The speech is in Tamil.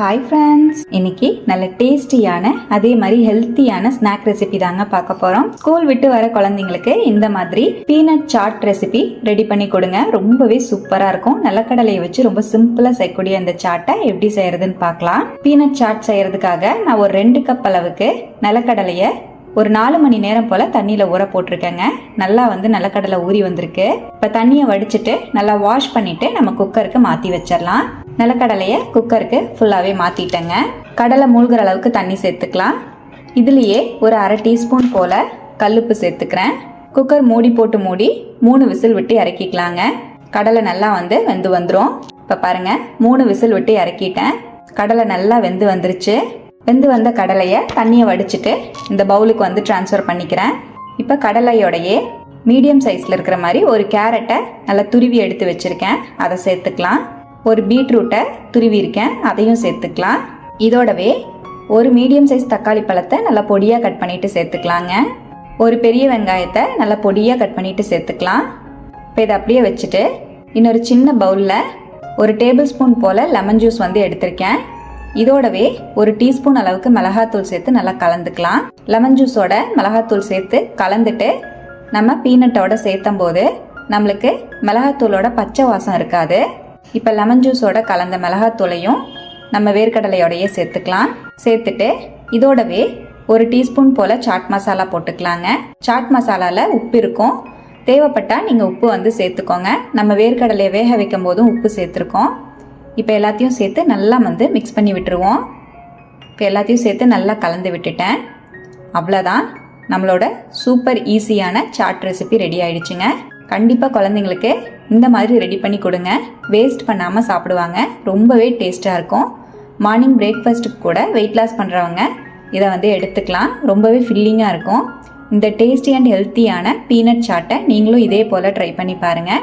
ஹாய் ஃப்ரெண்ட்ஸ் இன்னைக்கு நல்ல டேஸ்டியான அதே மாதிரி ஹெல்த்தியான ஸ்நாக் ரெசிபி தாங்க பார்க்க போறோம். ஸ்கூல் விட்டு வர குழந்தைங்களுக்கு இந்த மாதிரி பீனட் சாட் ரெசிபி ரெடி பண்ணி கொடுங்க. ரொம்பவே சூப்பரா இருக்கும். நிலக்கடலையை வச்சு ரொம்ப சிம்பிளா செய்யக்கூடிய அந்த சாட்டை எப்படி செய்யறதுன்னு பார்க்கலாம். பீனட் சாட் செய்யறதுக்காக நான் ஒரு ரெண்டு கப் அளவுக்கு நிலக்கடலையை ஒரு நாலு மணி நேரம் போல் தண்ணியில் ஊற போட்டிருக்கேங்க. நல்லா வந்து நிலக்கடலை ஊறி வந்திருக்கு. இப்போ தண்ணியை வடிச்சிட்டு நல்லா வாஷ் பண்ணிட்டு நம்ம குக்கருக்கு மாற்றி வச்சிடலாம். நிலக்கடலையை குக்கருக்கு ஃபுல்லாகவே மாற்றிட்டேங்க கடலை மூழ்கிற அளவுக்கு தண்ணி சேர்த்துக்கலாம். இதுலேயே ஒரு அரை டீஸ்பூன் போல் கல்லுப்பு சேர்த்துக்கிறேன். குக்கர் மூடி போட்டு மூடி மூணு விசில் விட்டு இறக்கிக்கலாங்க. கடலை நல்லா வந்து வெந்து வந்துடும் இப்போ பாருங்க மூணு விசில் விட்டு இறக்கிட்டேன். கடலை நல்லா வெந்து வந்துருச்சு. வெந்து வந்த கடலையை தண்ணியை வடிச்சிட்டு இந்த பவுலுக்கு வந்து ட்ரான்ஸ்ஃபர் பண்ணிக்கிறேன். இப்போ கடலையோடையே மீடியம் சைஸில் இருக்கிற மாதிரி ஒரு கேரட்டை நல்லா துருவி எடுத்து வச்சுருக்கேன். அதை சேர்த்துக்கலாம். ஒரு பீட்ரூட்டை துருவி இருக்கேன். அதையும் சேர்த்துக்கலாம். இதோடவே ஒரு மீடியம் சைஸ் தக்காளி பழத்தை நல்லா பொடியாக கட் பண்ணிட்டு சேர்த்துக்கலாங்க. ஒரு பெரிய வெங்காயத்தை நல்லா பொடியாக கட் பண்ணிட்டு சேர்த்துக்கலாம். இப்போ இதை அப்படியே வச்சுட்டு இன்னொரு சின்ன பவுலில் ஒரு டேபிள் ஸ்பூன் போல் லெமன் ஜூஸ் வந்து எடுத்திருக்கேன். இதோடவே ஒரு டீஸ்பூன் அளவுக்கு மிளகாத்தூள் சேர்த்து நல்லா கலந்துக்கலாம். லெமன் ஜூஸோட மிளகாத்தூள் சேர்த்து கலந்துட்டு நம்ம பீனட்டோட சேர்த்தும் போது நம்மளுக்கு மிளகாத்தூளோட பச்சை வாசம் இருக்காது. இப்போ லெமன் ஜூஸோட கலந்த மிளகாத்தூளையும் நம்ம வேர்க்கடலையோடையே சேர்த்துக்கலாம். சேர்த்துட்டு இதோடவே ஒரு டீஸ்பூன் போல் சாட் மசாலா போட்டுக்கலாங்க. சாட் மசாலாவில் உப்பு இருக்கும். தேவைப்பட்டால் நீங்கள் உப்பு வந்து சேர்த்துக்கோங்க. நம்ம வேர்க்கடலையை வேக வைக்கும் போதும் உப்பு சேர்த்துருக்கோம். இப்போ எல்லாத்தையும் சேர்த்து நல்லா வந்து மிக்ஸ் பண்ணி விட்டுருவோம். இப்போ எல்லாத்தையும் சேர்த்து நல்லா கலந்து விட்டுட்டேன். அவ்வளோதான் நம்மளோட சூப்பர் ஈஸியான சாட் ரெசிபி ரெடி ஆயிடுச்சுங்க. கண்டிப்பாக குழந்தைங்களுக்கு இந்த மாதிரி ரெடி பண்ணி கொடுங்க. வேஸ்ட் பண்ணாமல் சாப்பிடுவாங்க. ரொம்பவே டேஸ்ட்டாக இருக்கும். மார்னிங் பிரேக்ஃபாஸ்ட்டுக்கு கூட வெயிட் லாஸ் பண்ணுறவங்க இதை வந்து எடுத்துக்கலாம். ரொம்பவே ஃபில்லிங்காக இருக்கும். இந்த டேஸ்டி அண்ட் ஹெல்த்தியான பீனட் சாட்டை நீங்களும் இதே போல் ட்ரை பண்ணி பாருங்கள்